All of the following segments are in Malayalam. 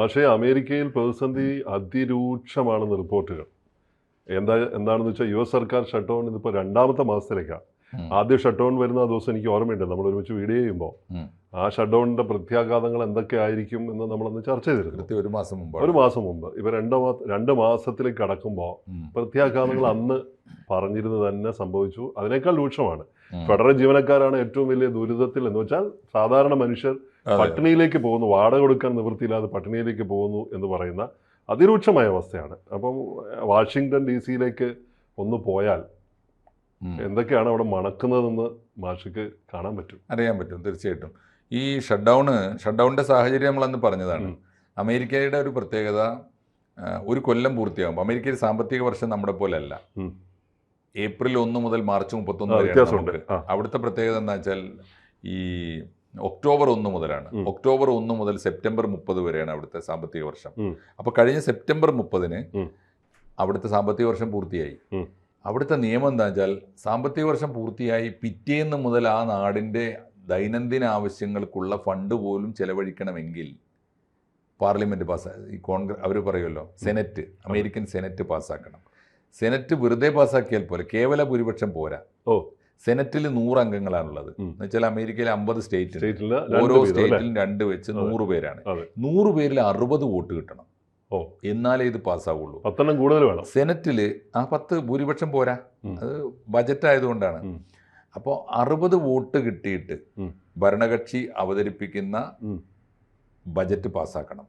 പക്ഷേ അമേരിക്കയിൽ പ്രതിസന്ധി അതിരൂക്ഷമാണെന്ന് റിപ്പോർട്ടുകൾ. എന്താ എന്താണെന്ന് വെച്ചാൽ യു എസ് സർക്കാർ ഷട്ട് ഡൗൺ ഇതിപ്പോൾ രണ്ടാമത്തെ മാസത്തിലേക്കാണ്. ആദ്യ ഷട്ട് ഡൗൺ വരുന്ന ആ ദിവസം എനിക്ക് ഓർമ്മയുണ്ട്. നമ്മൾ ഒരുമിച്ച് വീഡിയോ ചെയ്യുമ്പോൾ. ആ ഷട്ട് ഡൗണിന്റെ പ്രത്യാഘാതങ്ങൾ എന്തൊക്കെ ആയിരിക്കും എന്ന് നമ്മളന്ന് ചർച്ച ചെയ്തിരുന്നു. ഒരു മാസം മുമ്പ്. ഒരു മാസം മുമ്പ്. ഇപ്പൊ രണ്ട് രണ്ട് മാസത്തിലേക്ക് കടക്കുമ്പോൾ പ്രത്യാഘാതങ്ങൾ അന്ന് പറഞ്ഞിരുന്നത് തന്നെ സംഭവിച്ചു. അതിനേക്കാൾ രൂക്ഷമാണ്. ഫെഡറൽ ജീവനക്കാരാണ് ഏറ്റവും വലിയ ദുരിതത്തിൽ എന്ന് വെച്ചാൽ സാധാരണ മനുഷ്യർ പട്ടിണിയിലേക്ക് പോകുന്നു വാടക കൊടുക്കാൻ നിവൃത്തിയില്ലാതെ പട്ടിണിയിലേക്ക് പോകുന്നു എന്ന് പറയുന്ന അതിരൂക്ഷമായ അവസ്ഥയാണ്. അപ്പം വാഷിങ്ടൺ ഡി സിയിലേക്ക് ഒന്ന് പോയാൽ എന്തൊക്കെയാണ് അവിടെ മണക്കുന്നതെന്ന് മാഷിക്ക് കാണാൻ പറ്റും. അറിയാൻ പറ്റും തീർച്ചയായിട്ടും. ഈ ഷട്ട് ഡൗണ് ഷട്ട് ഡൗണിന്റെ സാഹചര്യം നമ്മളന്ന് പറഞ്ഞതാണ്. അമേരിക്കയുടെ ഒരു പ്രത്യേകത ഒരു കൊല്ലം പൂർത്തിയാകുമ്പോൾ അമേരിക്കയിൽ സാമ്പത്തിക വർഷം നമ്മുടെ പോലെ അല്ല ഏപ്രിൽ ഒന്ന് മുതൽ മാർച്ച് മുപ്പത്തൊന്ന് വരെ വരെയാണ് അവിടുത്തെ പ്രത്യേകത എന്താ വെച്ചാൽ ഈ ഒക്ടോബർ ഒന്ന് മുതലാണ്. ഒക്ടോബർ ഒന്ന് മുതൽ സെപ്റ്റംബർ മുപ്പത് വരെയാണ് അവിടുത്തെ സാമ്പത്തിക വർഷം. അപ്പൊ അപ്പോൾ കഴിഞ്ഞ സെപ്റ്റംബർ മുപ്പതിന്. അവിടുത്തെ സാമ്പത്തിക വർഷം പൂർത്തിയായി. അവിടുത്തെ നിയമം എന്താ വെച്ചാൽ സാമ്പത്തിക വർഷം പൂർത്തിയായി പിറ്റേന്ന് മുതൽ ആ നാടിന്റെ ദൈനംദിന ആവശ്യങ്ങൾക്കുള്ള ഫണ്ട് പോലും ചെലവഴിക്കണമെങ്കിൽ പാർലമെന്റ് പാസ് ഈ കോൺഗ്രസ് അവർ പറയുമല്ലോ സെനറ്റ് അമേരിക്കൻ സെനറ്റ് പാസ്സാക്കണം. സെനറ്റ് വെറുതെ പാസ്സാക്കിയാൽ പോലെ കേവല ഭൂരിപക്ഷം പോരാ. ഓ. സെനറ്റിൽ നൂറ് അംഗങ്ങളാണുള്ളത്. എന്ന് വെച്ചാൽ അമേരിക്കയിൽ അമ്പത് സ്റ്റേറ്റ് ഓരോ സ്റ്റേറ്റിലും രണ്ട് വെച്ച്. നൂറ് പേരാണ്. നൂറ് പേരിൽ അറുപത് വോട്ട് കിട്ടണം ഓ. എന്നാലേ ഇത് പാസ്സാവുള്ളൂ പത്തെണ്ണം കൂടുതൽ വേണം സെനറ്റിൽ ആ പത്ത് ഭൂരിപക്ഷം പോരാ അത് ബജറ്റ് ആയതുകൊണ്ടാണ് അപ്പോൾ അറുപത് വോട്ട് കിട്ടിയിട്ട്. ഭരണകക്ഷി അവതരിപ്പിക്കുന്ന. ബജറ്റ് പാസ്സാക്കണം.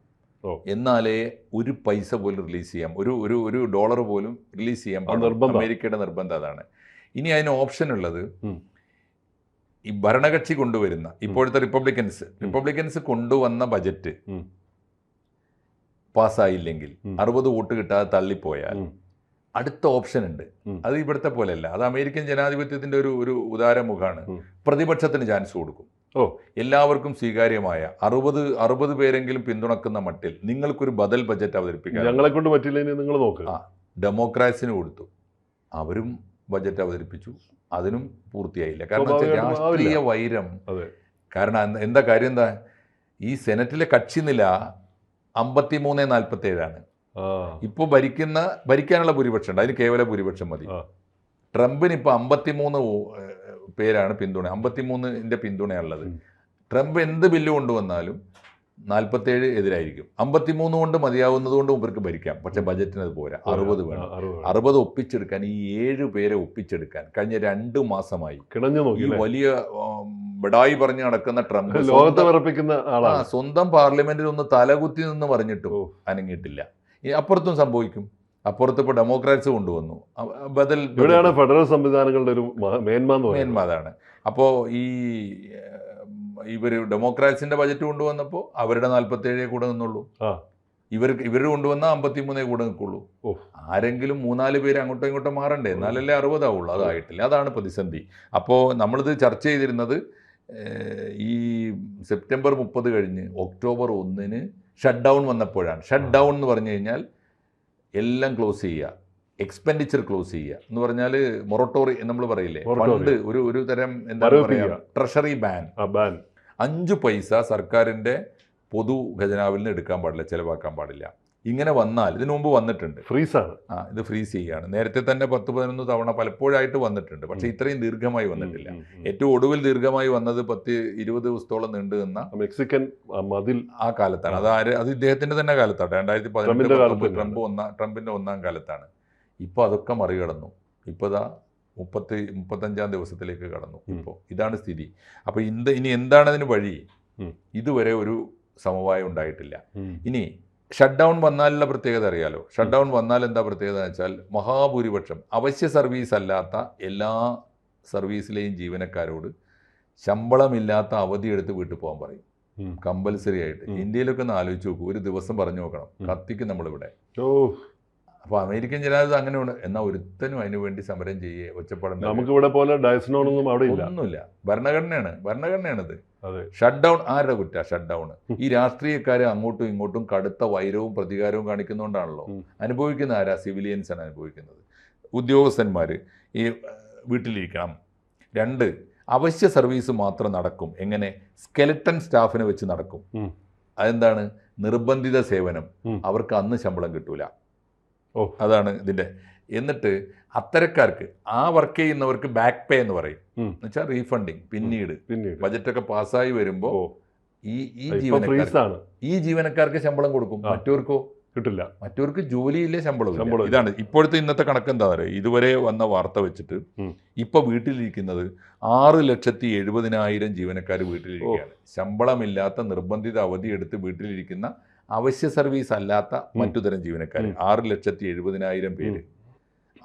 എന്നാലേ ഒരു പൈസ പോലും റിലീസ് ചെയ്യാം ഒരു ഒരു ഒരു ഡോളർ പോലും റിലീസ് ചെയ്യാൻ. അമേരിക്കയുടെ നിർബന്ധം അതാണ് ഇനി അതിന് ഓപ്ഷൻ ഉള്ളത് ഈ ഭരണകക്ഷി കൊണ്ടുവരുന്ന ഇപ്പോഴത്തെ റിപ്പബ്ലിക്കൻസ് റിപ്പബ്ലിക്കൻസ് കൊണ്ടുവന്ന ബജറ്റ്. പാസ്സായില്ലെങ്കിൽ അറുപത് വോട്ട് കിട്ടാതെ തള്ളിപ്പോയാൽ. അടുത്ത ഓപ്ഷൻ ഉണ്ട്. അത് ഇവിടുത്തെ പോലെയല്ല അത് അമേരിക്കൻ ജനാധിപത്യത്തിന്റെ ഒരു ഒരു ഉദാരമുഖാണ് പ്രതിപക്ഷത്തിന് ചാൻസ് കൊടുക്കും ഓ. എല്ലാവർക്കും സ്വീകാര്യമായ അറുപത് അറുപത് പേരെങ്കിലും പിന്തുണക്കുന്ന മട്ടിൽ നിങ്ങൾക്കൊരു ബദൽ ബജറ്റ് അവതരിപ്പിക്കാം ഞങ്ങളെ കൊണ്ട് പറ്റില്ലെങ്കിൽ നിങ്ങൾ നോക്ക് ആ. ഡെമോക്രാറ്റ്സിന് കൊടുത്തു അവരും ബജറ്റ് അവതരിപ്പിച്ചു. അതിനും പൂർത്തിയായില്ല. കാരണം രാഷ്ട്രീയ വൈരം. അതെ. കാരണം എന്താ കാര്യം എന്താ? ഈ സെനറ്റിലെ കക്ഷി നില അമ്പത്തി മൂന്ന് നാൽപ്പത്തി ഏഴാണ് ഇപ്പോൾ ഭരിക്കുന്ന ഭരിക്കാനുള്ള ഭൂരിപക്ഷം ഉണ്ട്. അതിന് കേവല ഭൂരിപക്ഷം മതി. ട്രംപിന് ഇപ്പോൾ അമ്പത്തിമൂന്ന് പേരാണ് പിന്തുണ. അമ്പത്തിമൂന്നിന്റെ പിന്തുണയുള്ളത് പിന്തുണയാണുള്ളത് ട്രംപ് എന്ത് ബില്ല് കൊണ്ടുവന്നാലും നാൽപ്പത്തേഴ് എതിരായിരിക്കും. അമ്പത്തിമൂന്ന് കൊണ്ട് മതിയാവുന്നത് കൊണ്ട് ഇവർക്ക് ഭരിക്കാം. പക്ഷെ ബജറ്റിന് അത് പോരാ. അറുപത് വേണം. അറുപത് ഒപ്പിച്ചെടുക്കാൻ ഈ ഏഴ് പേരെ ഒപ്പിച്ചെടുക്കാൻ കഴിഞ്ഞ രണ്ട് മാസമായി ഈ വലിയ ബഡായി പറഞ്ഞു നടക്കുന്ന ട്രംപ് സ്വന്തം- വിറപ്പിക്കുന്ന ആളാണ്. സ്വന്തം പാർലമെന്റിൽ ഒന്ന് തലകുത്തി നിന്ന് പറഞ്ഞിട്ടും. അനങ്ങിയിട്ടില്ല. അപ്പുറത്തും സംഭവിക്കും. അപ്പുറത്ത് ഇപ്പോൾ ഡെമോക്രാറ്റ്സ് കൊണ്ടുവന്നു. ബദൽ ഇവിടെയാണ് ഫെഡറൽ സംവിധാനങ്ങളുടെ ഒരു മേന്മ മേന്മ അതാണ്. അപ്പോൾ ഈ ഇവർ ഡെമോക്രാറ്റ്സിന്റെ ബജറ്റ് കൊണ്ടുവന്നപ്പോൾ അവരുടെ നാൽപ്പത്തേഴേ കൂടെ നിന്നുള്ളൂ. ഇവർ ഇവർ കൊണ്ടുവന്ന അമ്പത്തിമൂന്നേ കൂടെ നിൽക്കുള്ളൂ. ആരെങ്കിലും മൂന്നാൽ പേര് അങ്ങോട്ടും ഇങ്ങോട്ടും മാറണ്ടേ? എന്നാലല്ലേ അറുപതാവുള്ളൂ. അതായിട്ടില്ല അതാണ് പ്രതിസന്ധി. അപ്പോൾ നമ്മളിത് ചർച്ച ചെയ്തിരുന്നത് ഈ സെപ്റ്റംബർ മുപ്പത് കഴിഞ്ഞ് ഒക്ടോബർ ഒന്നിന് ഷട്ട് ഡൗൺ വന്നപ്പോഴാണ്. ഷട്ട് ഡൗൺ എന്ന് പറഞ്ഞു കഴിഞ്ഞാൽ എല്ലാം ക്ലോസ് ചെയ്യുക. എക്സ്പെൻഡിച്ചർ ക്ലോസ് ചെയ്യുക. എന്ന് പറഞ്ഞാൽ മൊറട്ടോറി നമ്മൾ പറയില്ലേ. ഫണ്ട് ഒരു ഒരു തരം എന്താ പറയുക ട്രഷറി ബാൻ ബാൻ അഞ്ച് പൈസ സർക്കാരിന്റെ പൊതു ഖജനാവിൽ നിന്ന് എടുക്കാൻ പാടില്ല ചിലവാക്കാൻ പാടില്ല. ഇങ്ങനെ വന്നാൽ ഇതിനു മുമ്പ് വന്നിട്ടുണ്ട്. ഫ്രീസാണ് ആ ഇത് ഫ്രീസ് ചെയ്യുകയാണ്. നേരത്തെ തന്നെ പത്ത് പതിനൊന്ന് തവണ പലപ്പോഴായിട്ട് വന്നിട്ടുണ്ട്. പക്ഷെ ഇത്രയും ദീർഘമായി വന്നിട്ടില്ല. ഏറ്റവും ഒടുവിൽ ദീർഘമായി വന്നത് പത്ത് ഇരുപത് ദിവസത്തോളം നീണ്ടു നിന്ന മെക്സിക്കൻ മതിൽ. ആ കാലത്താണ്. അത് ആര് അത് ഇദ്ദേഹത്തിന്റെ തന്നെ കാലത്താണ്. രണ്ടായിരത്തി പതിനെട്ട്. ട്രംപ് ഒന്നാം ട്രംപിന്റെ ഒന്നാം കാലത്താണ്. ഇപ്പോൾ അതൊക്കെ മറികടന്നു. ഇപ്പോൾ ഇതാ മുപ്പത്തി മുപ്പത്തഞ്ചാം ദിവസത്തിലേക്ക് കടന്നു. ഇപ്പോൾ ഇതാണ് സ്ഥിതി. അപ്പോൾ ഇന്ത് ഇനി എന്താണ് അതിന് വഴി? ഇതുവരെ ഒരു സമവായം ഉണ്ടായിട്ടില്ല. ഇനി ഷട്ട് ഡൗൺ വന്നാലുള്ള പ്രത്യേകത അറിയാലോ? ഷട്ട് ഡൗൺ വന്നാൽ എന്താ പ്രത്യേകത എന്ന് വെച്ചാൽ മഹാഭൂരിപക്ഷം അവശ്യ സർവീസ് അല്ലാത്ത എല്ലാ സർവീസിലെയും ജീവനക്കാരോട് ശമ്പളമില്ലാത്ത അവധി എടുത്ത് വീട്ടിൽ പോകാൻ പറയും. കമ്പൽസറി ആയിട്ട്. ഇന്ത്യയിലൊക്കെ ഒന്ന് ആലോചിച്ച് നോക്കൂ. ഒരു ദിവസം പറഞ്ഞു നോക്കണം. കത്തിക്കും നമ്മളിവിടെ. ഓ അപ്പോൾ അമേരിക്കൻ ജനാധിപത്യം അങ്ങനെയുണ്ട്. എന്നാൽ ഒരുത്തനും അതിനു വേണ്ടി സമരം ചെയ്യേ ഒച്ചപ്പാടുണ്ടാക്കുക നമുക്ക് ഇവിടെ പോലെ ഡയസ്നോണൊന്നും അവിടെ ഇല്ല. ഒന്നുമില്ല. ഭരണഘടനയാണ്. ഭരണഘടനയാണിത്. ഷട്ട് ഡൗൺ ആരുടെ കുറ്റ? ഷട്ട് ഡൗൺ ഈ രാഷ്ട്രീയക്കാരെ അങ്ങോട്ടും ഇങ്ങോട്ടും കടുത്ത വൈരവും പ്രതികാരവും കാണിക്കുന്നതുകൊണ്ടാണല്ലോ. അനുഭവിക്കുന്ന ആരാ? സിവിലിയൻസ് ആണ് അനുഭവിക്കുന്നത്. ഉദ്യോഗസ്ഥന്മാർ ഈ വീട്ടിലിരിക്കണം. രണ്ട് അവശ്യ സർവീസ് മാത്രം നടക്കും. എങ്ങനെ? സ്കെലട്ടൺ സ്റ്റാഫിനെ വെച്ച് നടക്കും. അതെന്താണ്? നിർബന്ധിത സേവനം. അവർക്ക് അന്ന് ശമ്പളം കിട്ടൂല. ഓ. അതാണ് ഇതിന്റെ എന്നിട്ട് അത്തരക്കാർക്ക് ആ വർക്ക് ചെയ്യുന്നവർക്ക് ബാക്ക് പേ എന്ന് പറയും. എന്ന് എന്നുവെച്ചാൽ റീഫണ്ടിങ് പിന്നീട്. ബജറ്റൊക്കെ പാസ്സായി വരുമ്പോൾ ഈ ഈ ജീവനക്കാർക്ക് ഈ ജീവനക്കാർക്ക് ശമ്പളം കൊടുക്കും. മറ്റവർക്കോ? കിട്ടില്ല. മറ്റവർക്ക് ജോലിയില്ലേ ശമ്പളം ശമ്പളം ഇതാണ് ഇപ്പോഴത്തെ ഇന്നത്തെ കണക്ക് എന്താ പറയുക ഇതുവരെ വന്ന വാർത്ത വെച്ചിട്ട്. ഇപ്പൊ വീട്ടിലിരിക്കുന്നത് ആറ് ലക്ഷത്തി എഴുപതിനായിരം ജീവനക്കാർ വീട്ടിലിരിക്കുകയാണ്. ശമ്പളമില്ലാത്ത നിർബന്ധിത അവധി എടുത്ത് വീട്ടിലിരിക്കുന്ന അവശ്യ സർവീസ് അല്ലാത്ത മറ്റു തരം ജീവനക്കാർ. ആറ് ലക്ഷത്തി എഴുപതിനായിരം പേര്.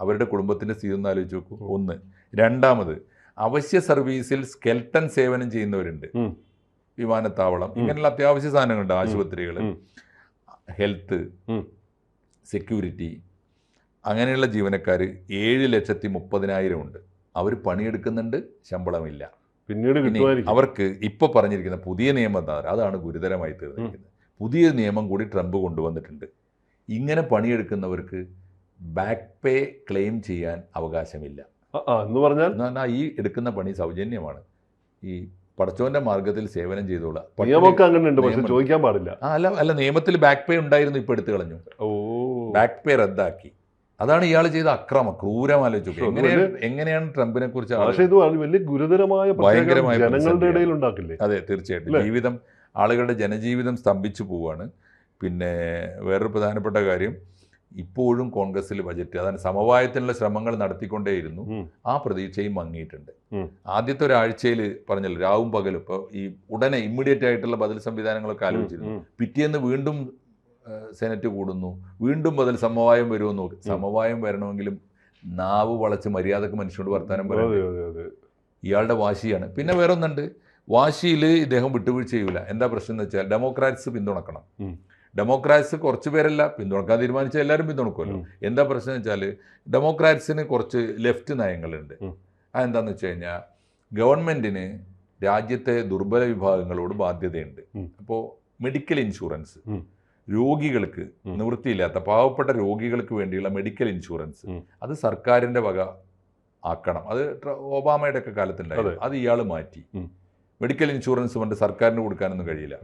അവരുടെ കുടുംബത്തിന്റെ സ്ഥിതി ഒന്ന് ആലോചിച്ച് നോക്കൂ. ഒന്ന്. രണ്ടാമത് അവശ്യ സർവീസിൽ സ്കെൽട്ടൺ സേവനം ചെയ്യുന്നവരുണ്ട്. വിമാനത്താവളം. ഇങ്ങനെയുള്ള അത്യാവശ്യ സാധനങ്ങളുണ്ട്. ആശുപത്രികൾ ഹെൽത്ത് സെക്യൂരിറ്റി. അങ്ങനെയുള്ള ജീവനക്കാർ ഏഴ് ലക്ഷത്തി മുപ്പതിനായിരം ഉണ്ട്. അവർ പണിയെടുക്കുന്നുണ്ട് ശമ്പളമില്ല. പിന്നീട് അവർക്ക് ഇപ്പോൾ പറഞ്ഞിരിക്കുന്ന പുതിയ നിയമം അതാണ് ഗുരുതരമായി തീർന്നിരിക്കുന്നത്. പുതിയ നിയമം കൂടി ട്രംപ് കൊണ്ടുവന്നിട്ടുണ്ട്. ഇങ്ങനെ പണിയെടുക്കുന്നവർക്ക് ബാക്ക് പേ ക്ലെയിം ചെയ്യാൻ അവകാശമില്ല. എന്ന് പറഞ്ഞാൽ? എന്നാൽ ഈ എടുക്കുന്ന പണി സൗജന്യമാണ്. ഈ പടച്ചോന്റെ മാർഗത്തിൽ സേവനം ചെയ്തോളാം. നിയമമൊക്കെ അങ്ങനെ ഉണ്ട് പക്ഷെ ചോദിക്കാൻ പാടില്ല. അല്ല അല്ല നിയമത്തിൽ ബാക്ക് പേ ഉണ്ടായിരുന്നു ഇപ്പൊ എടുത്തു കളഞ്ഞു. ഓ. ബാക്ക് പേ റദ്ദാക്കി. അതാണ് ഇയാൾ ചെയ്ത അക്രമം ക്രൂരം ആലോചിച്ചു എങ്ങനെയാണ് ട്രംപിനെ കുറിച്ച് ഇത് വലിയ ഗുരുതരമായ ഭയങ്കരമായ ജനങ്ങളുടെ ഇടയിൽ ഉണ്ടാക്കില്ലേ അതെ തീർച്ചയായിട്ടും. ജീവിതം ആളുകളുടെ ജനജീവിതം സ്തംഭിച്ചു പോവുകയാണ് പിന്നെ വേറൊരു പ്രധാനപ്പെട്ട കാര്യം ഇപ്പോഴും കോൺഗ്രസിൽ ബജറ്റ് അതാണ് സമവായത്തിനുള്ള ശ്രമങ്ങൾ നടത്തിക്കൊണ്ടേയിരുന്നു. ആ പ്രതീക്ഷയും മങ്ങിയിട്ടുണ്ട്. ആദ്യത്തെ ഒരാഴ്ചയിൽ പറഞ്ഞല്ലോ രാവും പകലും ഇപ്പോൾ ഈ ഉടനെ ഇമ്മീഡിയറ്റ് ആയിട്ടുള്ള ബദൽ സംവിധാനങ്ങളൊക്കെ ആലോചിച്ചിരുന്നു. പിറ്റേന്ന് വീണ്ടും സെനറ്റ് കൂടുന്നു. വീണ്ടും ബദൽ സമവായം വരുമെന്ന് നോക്കി. സമവായം വരണമെങ്കിലും നാവ് വളച്ച് മര്യാദയ്ക്ക് മനുഷ്യനോട് വർത്തമാനം പറയുന്നത് ഇയാളുടെ വാശിയാണ്. പിന്നെ വേറെ ഒന്നുണ്ട് വാശിയിൽ ഇദ്ദേഹം വിട്ടുവീഴ്ച ചെയ്യൂല. എന്താ പ്രശ്നം എന്ന് വെച്ചാൽ ഡെമോക്രാറ്റ്സ് പിന്തുണക്കണം. ഡെമോക്രാറ്റ്സ് കുറച്ച് പേരല്ല പിന്തുണക്കാൻ തീരുമാനിച്ചാൽ എല്ലാവരും പിന്തുണക്കുമല്ലോ. എന്താ പ്രശ്നം എന്ന് വെച്ചാൽ ഡെമോക്രാറ്റ്സിന് കുറച്ച് ലെഫ്റ്റ് നയങ്ങളുണ്ട്. അതെന്താന്ന് വെച്ച് കഴിഞ്ഞാൽ ഗവൺമെന്റിന് രാജ്യത്തെ ദുർബല വിഭാഗങ്ങളോട് ബാധ്യതയുണ്ട്. അപ്പോൾ മെഡിക്കൽ ഇൻഷുറൻസ് രോഗികൾക്ക് നിവൃത്തിയില്ലാത്ത പാവപ്പെട്ട രോഗികൾക്ക് വേണ്ടിയുള്ള മെഡിക്കൽ ഇൻഷുറൻസ് അത് സർക്കാരിന്റെ വക ആക്കണം. അത് ഒബാമയുടെ ഒക്കെ കാലത്തുണ്ടായിരുന്നു. അത്. ഇയാൾ മാറ്റി. മെഡിക്കൽ ഇൻഷുറൻസ് കൊണ്ട് സർക്കാരിന് കൊടുക്കാനൊന്നും കഴിയില്ല.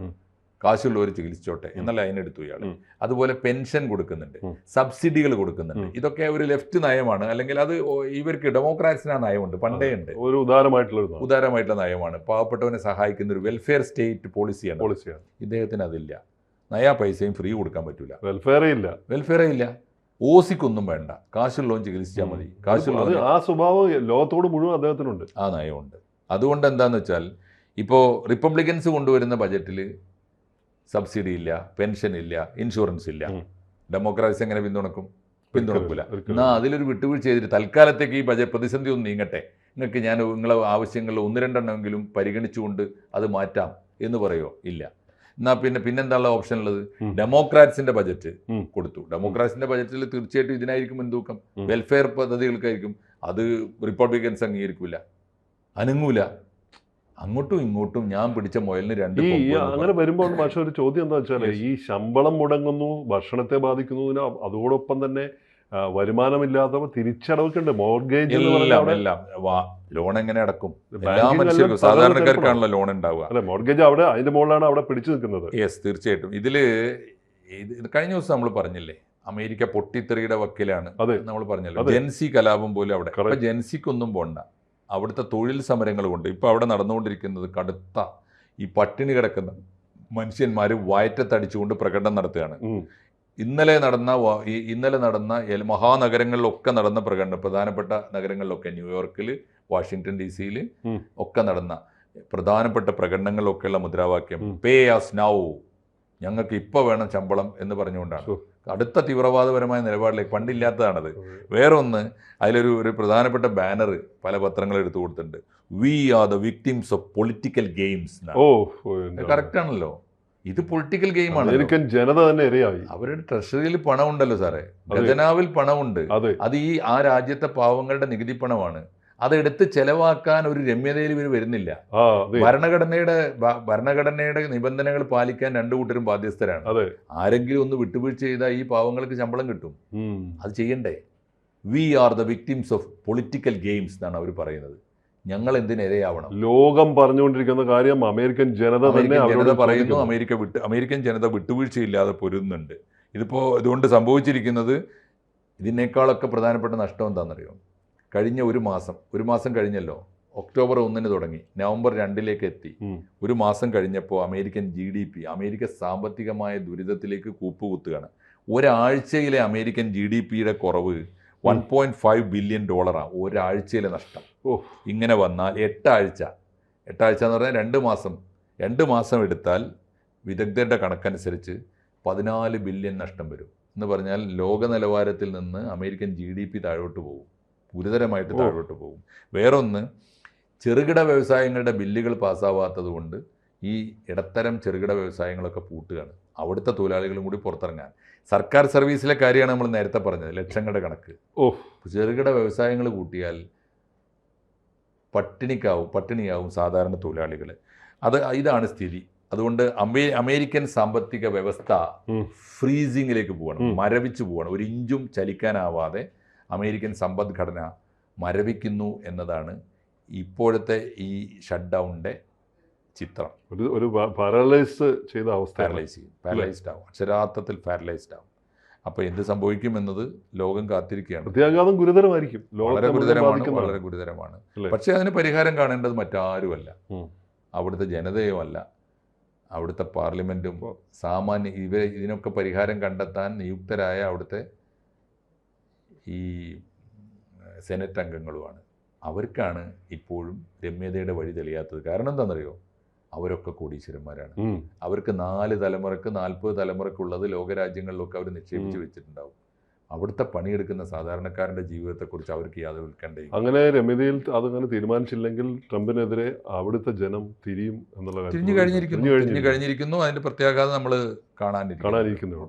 കാശുള്ളവർ ചികിത്സിച്ചോട്ടെ എന്നല്ല അതിനെടുത്തു ഇയാൾ അതുപോലെ പെൻഷൻ കൊടുക്കുന്നുണ്ട്. സബ്സിഡികൾ കൊടുക്കുന്നുണ്ട്. ഇതൊക്കെ ഒരു ലെഫ്റ്റ് നയമാണ്. അല്ലെങ്കിൽ അത് ഇവർക്ക് ഡെമോക്രാറ്റ്സിന് ആ നയമുണ്ട്. പണ്ടേ ഉണ്ട്. ഒരു ഉദാരമായിട്ടുള്ള ഉദാരമായിട്ടുള്ള നയമാണ്. പാവപ്പെട്ടവനെ സഹായിക്കുന്ന ഒരു വെൽഫെയർ സ്റ്റേറ്റ് പോളിസിയാണ് പോളിസിയാണ്. ഇദ്ദേഹത്തിന് അതില്ല. നയാ പൈസയും ഫ്രീ കൊടുക്കാൻ പറ്റൂല. വെൽഫെയറേ ഇല്ല. വെൽഫെയറേ ഇല്ല. ഓസിക്കൊന്നും വേണ്ട. കാശുള്ളവൻ ചികിത്സിച്ചാൽ മതി. കാശുള്ള ആ സ്വഭാവം ലോകത്തോട് മുഴുവൻ അദ്ദേഹത്തിനുണ്ട്. ആ നയമുണ്ട്. അതുകൊണ്ട് എന്താന്ന് വെച്ചാൽ ഇപ്പോൾ റിപ്പബ്ലിക്കൻസ് കൊണ്ടുവരുന്ന ബജറ്റിൽ സബ്സിഡി ഇല്ല പെൻഷൻ ഇല്ല ഇൻഷുറൻസ് ഇല്ല. ഡെമോക്രാസി ഡെമോക്രാറ്റ്സ് എങ്ങനെ പിന്തുണക്കും? പിന്തുണക്കില്ല എന്നാൽ എന്നാ അതിലൊരു വിട്ടുവീഴ്ച ചെയ്തിട്ട് തൽക്കാലത്തേക്ക് ഈ ബജറ്റ് പ്രതിസന്ധി ഒന്ന് നീങ്ങട്ടെ. നിങ്ങൾക്ക് ഞാൻ നിങ്ങളെ ആവശ്യങ്ങളിൽ ഒന്ന് രണ്ടെണ്ണമെങ്കിലും പരിഗണിച്ചുകൊണ്ട് അത് മാറ്റാം എന്ന് പറയോ? ഇല്ല. എന്നാ പിന്നെ പിന്നെന്താണുള്ള ഓപ്ഷൻ ഉള്ളത്? ഡെമോക്രാറ്റ്സിന്റെ ബജറ്റ് കൊടുത്തു. ഡെമോക്രാറ്റ്സിന്റെ ബജറ്റിൽ തീർച്ചയായിട്ടും ഇതിനായിരിക്കും മുൻതൂക്കം. വെൽഫെയർ പദ്ധതികൾക്കായിരിക്കും. അത് റിപ്പബ്ലിക്കൻസ് അംഗീകരിക്കൂല. അനങ്ങൂല. അങ്ങോട്ടും ഇങ്ങോട്ടും ഞാൻ പിടിച്ച മുയലിന് രണ്ട് ഈ അങ്ങനെ വരുമ്പോൾ പക്ഷെ ഒരു ചോദ്യം എന്താ വെച്ചാൽ ഈ ശമ്പളം മുടങ്ങുന്നു ഭക്ഷണത്തെ ബാധിക്കുന്നതിന് അതോടൊപ്പം തന്നെ വരുമാനമില്ലാത്തവ തിരിച്ചടവൊക്കെ മോർഗേജ് ലോൺ എങ്ങനെ അടക്കും? എല്ലാ മനുഷ്യർക്കും സാധാരണക്കാർക്കാണല്ലോ ലോൺ ഉണ്ടാവുക. അല്ലെ മോർഗേജ് അവിടെ അതിന്റെ മുകളിലാണ് അവിടെ പിടിച്ചു നിൽക്കുന്നത്. യെസ് തീർച്ചയായിട്ടും. ഇതിൽ ഇത് ഇത് കഴിഞ്ഞ ദിവസം നമ്മൾ പറഞ്ഞില്ലേ അമേരിക്ക പൊട്ടിത്തെറിയുടെ വക്കിലാണ് അതെ. നമ്മൾ പറഞ്ഞല്ലോ. ജെൻസി കലാപം പോലും അവിടെ. ജെൻസിക്കൊന്നും പോണ്ട. അവിടുത്തെ തൊഴിൽ സമരങ്ങൾ കൊണ്ട് ഇപ്പൊ അവിടെ നടന്നുകൊണ്ടിരിക്കുന്നത് കടുത്ത ഈ പട്ടിണി കിടക്കുന്ന മനുഷ്യന്മാർ വയറ്റത്തടിച്ചുകൊണ്ട് പ്രകടനം നടത്തുകയാണ്. ഇന്നലെ നടന്ന ഇന്നലെ നടന്ന എൽ- മഹാനഗരങ്ങളിലൊക്കെ നടന്ന പ്രകടനം പ്രധാനപ്പെട്ട നഗരങ്ങളിലൊക്കെ ന്യൂയോർക്കിൽ വാഷിങ്ടൺ ഡി സിയിൽ ഒക്കെ നടന്ന പ്രധാനപ്പെട്ട പ്രകടനങ്ങളിലൊക്കെയുള്ള മുദ്രാവാക്യം പേ ആസ് നൗ ഞങ്ങൾക്ക് ഇപ്പോൾ വേണം ശമ്പളം എന്ന് പറഞ്ഞുകൊണ്ടാണ്. അടുത്ത തീവ്രവാദപരമായ നിലപാടിലേക്ക് പണ്ടില്ലാത്തതാണത്. വേറെ ഒന്ന് അതിലൊരു ഒരു പ്രധാനപ്പെട്ട ബാനർ പല പത്രങ്ങൾ എടുത്തു കൊടുത്തിട്ടുണ്ട്. We are the victims of political games oh. Correct ആണല്ലോ. ഇത് പൊളിറ്റിക്കൽ ഗെയിമാണ് അമേരിക്കൻ ജനത തന്നെ ഇരയായി. അവരുടെ ട്രഷറിയിൽ പണമുണ്ടല്ലോ സാറേ. ഖജനാവിൽ പണമുണ്ട്. അത് ഈ ആ രാജ്യത്തെ പാവങ്ങളുടെ നികുതി പണമാണ്. അതെടുത്ത് ചെലവാക്കാൻ ഒരു രമ്യതയിൽ ഇവർ വരുന്നില്ല. ഭരണഘടനയുടെ ഭരണഘടനയുടെ നിബന്ധനകൾ പാലിക്കാൻ രണ്ടു കൂട്ടരും ബാധ്യസ്ഥരാണ്. ആരെങ്കിലും ഒന്ന് വിട്ടുവീഴ്ച ചെയ്താൽ ഈ പാവങ്ങൾക്ക് ശമ്പളം കിട്ടും. അത് ചെയ്യണ്ടേ? We are the victims of political games എന്നാണ് അവർ പറയുന്നത്. ഞങ്ങൾ എന്തിനിരയാവണം? ലോകം പറഞ്ഞുകൊണ്ടിരിക്കുന്ന കാര്യം അമേരിക്കൻ ജനത തന്നെ ജനത പറയുന്നു അമേരിക്ക വിട്ട് അമേരിക്കൻ ജനത വിട്ടുവീഴ്ചയില്ലാതെ പൊരുന്നുണ്ട് ഇതിപ്പോൾ ഇതുകൊണ്ട് സംഭവിച്ചിരിക്കുന്നത് ഇതിനേക്കാളൊക്കെ പ്രധാനപ്പെട്ട നഷ്ടം എന്താണെന്നറിയോ? കഴിഞ്ഞ ഒരു മാസം ഒരു മാസം കഴിഞ്ഞല്ലോ. ഒക്ടോബർ ഒന്നിന് തുടങ്ങി. നവംബർ രണ്ടിലേക്ക് എത്തി. ഒരു മാസം കഴിഞ്ഞപ്പോൾ American G D P America സാമ്പത്തികമായ ദുരിതത്തിലേക്ക് കൂപ്പുകുത്തുകയാണ്. ഒരാഴ്ചയിലെ അമേരിക്കൻ ജി ഡി പിയുടെ കുറവ് വൺ പോയിന്റ് ഫൈവ് ബില്യൺ ഡോളറാണ് ഒരാഴ്ചയിലെ നഷ്ടം. ഓ. ഇങ്ങനെ വന്നാൽ എട്ടാഴ്ച. എട്ടാഴ്ച എന്ന് പറഞ്ഞാൽ രണ്ട് മാസം. രണ്ട് മാസം എടുത്താൽ വിദഗ്ധരുടെ കണക്കനുസരിച്ച് പതിനാല് ബില്യൺ നഷ്ടം വരും. എന്ന് പറഞ്ഞാൽ ലോക നിലവാരത്തിൽ നിന്ന് അമേരിക്കൻ ജി ഡി പി താഴോട്ട് പോകും. ഗുരുതരമായിട്ട്. താഴോട്ട് പോകും. വേറൊന്ന് ചെറുകിട വ്യവസായങ്ങളുടെ ബില്ലുകൾ പാസ്സാവാത്തത് കൊണ്ട് ഈ ഇടത്തരം ചെറുകിട വ്യവസായങ്ങളൊക്കെ പൂട്ടുകയാണ്. അവിടുത്തെ തൊഴിലാളികളും കൂടി പുറത്തിറങ്ങാൻ. സർക്കാർ സർവീസിലെ കാര്യമാണ് നമ്മൾ നേരത്തെ പറഞ്ഞത് ലക്ഷങ്ങളുടെ കണക്ക്. ഓ. ചെറുകിട വ്യവസായങ്ങൾ കൂട്ടിയാൽ പട്ടിണിക്കാവും പട്ടിണിയാവും സാധാരണ തൊഴിലാളികൾ. അത് ഇതാണ് സ്ഥിതി. അതുകൊണ്ട് അമേ അമേരിക്കൻ സാമ്പത്തിക വ്യവസ്ഥ. ഫ്രീസിങ്ങിലേക്ക് പോവാണ് മരവിച്ച് മരവിച്ചു പോവാണ് ഒരു ഇഞ്ചും ചലിക്കാനാവാതെ അമേരിക്കൻ സമ്പദ്ഘടന മരവിക്കുന്നു എന്നതാണ് ഇപ്പോഴത്തെ ഈ ഷട്ട് ഡൗണിന്റെ ചിത്രം. ഒരു ഒരു പാരലൈസ് ചെയ്ത അവസ്ഥ പാരലൈസ് ചെയ്യും. പാരലൈസ്ഡ് ആവും. അക്ഷരാർത്ഥത്തിൽ പാരലൈസ്ഡ് ആവും. അപ്പോൾ എന്ത് സംഭവിക്കും എന്നത് ലോകം കാത്തിരിക്കുകയാണ്. പ്രത്യാഘാതം ഗുരുതരമായിരിക്കും. വളരെ ഗുരുതരമാണ് വളരെ ഗുരുതരമാണ്. പക്ഷേ അതിന് പരിഹാരം കാണേണ്ടത് മറ്റാരുമല്ല. അവിടുത്തെ അവിടുത്തെ ജനതയുമല്ല അവിടുത്തെ പാർലമെന്റും സാമാന്യ ഇവരെ ഇതിനൊക്കെ പരിഹാരം കണ്ടെത്താൻ നിയുക്തരായ അവിടുത്തെ ഈ സെനറ്റ് അംഗങ്ങളുമാണ്. അവർക്കാണ് ഇപ്പോഴും രമ്യതയുടെ വഴി തെളിയാത്തത്. കാരണം എന്താണെന്നറിയോ? അവരൊക്കെ കോടീശ്വരന്മാരാണ്. അവർക്ക് നാല് തലമുറയ്ക്ക് നാൽപ്പത് തലമുറക്കുള്ളത് ലോകരാജ്യങ്ങളിലൊക്കെ അവർ നിക്ഷേപിച്ച് വെച്ചിട്ടുണ്ടാവും. അവിടുത്തെ പണിയെടുക്കുന്ന സാധാരണക്കാരന്റെ ജീവിതത്തെക്കുറിച്ച് അവർക്ക് യാതൊരു ഉത്കണ്ഠയും അങ്ങനെ രമ്യതയിൽ അതങ്ങനെ തീരുമാനിച്ചില്ലെങ്കിൽ ട്രംപിനെതിരെ അവിടുത്തെ ജനം തിരിയും എന്നുള്ള തിരിഞ്ഞു കഴിഞ്ഞിരിക്കുന്നു തിരിഞ്ഞു കഴിഞ്ഞിരിക്കുന്നു അതിന്റെ പ്രത്യാഘാതം നമ്മൾ കാണാനിരിക്കുന്നു. കാണാനിരിക്കുന്നു.